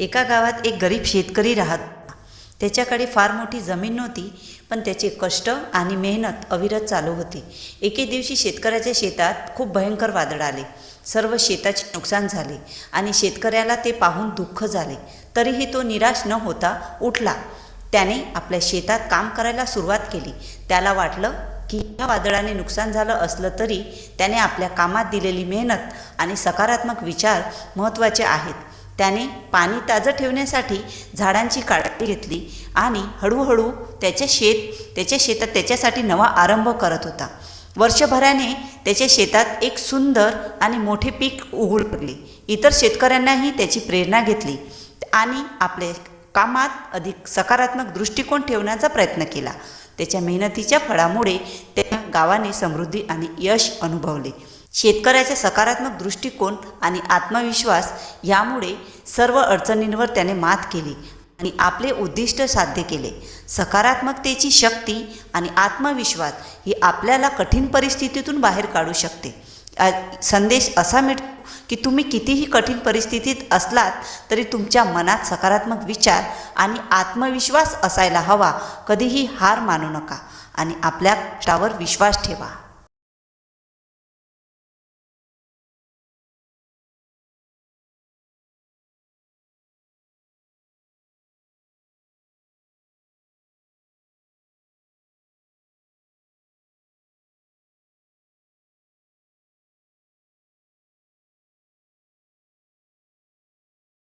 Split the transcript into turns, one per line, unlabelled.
एका गावात एक गरीब शेतकरी राहत. त्याच्याकडे फार मोठी जमीन नव्हती पण त्याचे कष्ट आणि मेहनत अविरत चालू होती. एके दिवशी शेतकऱ्याच्या शेतात खूप भयंकर वादळ आले. सर्व शेताचे नुकसान झाले आणि शेतकऱ्याला ते पाहून दुःख झाले. तरीही तो निराश न होता उठला. त्याने आपल्या शेतात काम करायला सुरुवात केली. त्याला वाटलं की या वादळाने नुकसान झालं असलं तरी त्याने आपल्या कामात दिलेली मेहनत आणि सकारात्मक विचार महत्त्वाचे आहेत. त्याने पाणी ताजं ठेवण्यासाठी झाडांची काळजी घेतली आणि हळूहळू त्याचे शेत त्याच्या शेतात त्याच्यासाठी नवा आरंभ करत होता. वर्षभराने त्याच्या शेतात एक सुंदर आणि मोठे पीक उघड पडले इतर शेतकऱ्यांनाही त्याची प्रेरणा घेतली आणि आपले कामात अधिक सकारात्मक दृष्टिकोन ठेवण्याचा प्रयत्न केला. त्याच्या मेहनतीच्या फळामुळे त्या गावाने समृद्धी आणि यश अनुभवले. शेतकऱ्याचा सकारात्मक दृष्टिकोन आणि आत्मविश्वास यामुळे सर्व अडचणींवर त्याने मात केली आणि आपले उद्दिष्ट साध्य केले. सकारात्मकतेची शक्ती आणि आत्मविश्वास ही आपल्याला कठीण परिस्थितीतून बाहेर काढू शकते. संदेश असा मिळतो की तुम्ही कितीही कठीण परिस्थितीत असलात तरी तुमच्या मनात सकारात्मक विचार आणि आत्मविश्वास असायला हवा. कधीही हार मानू नका आणि आपल्या कष्टावर विश्वास ठेवा.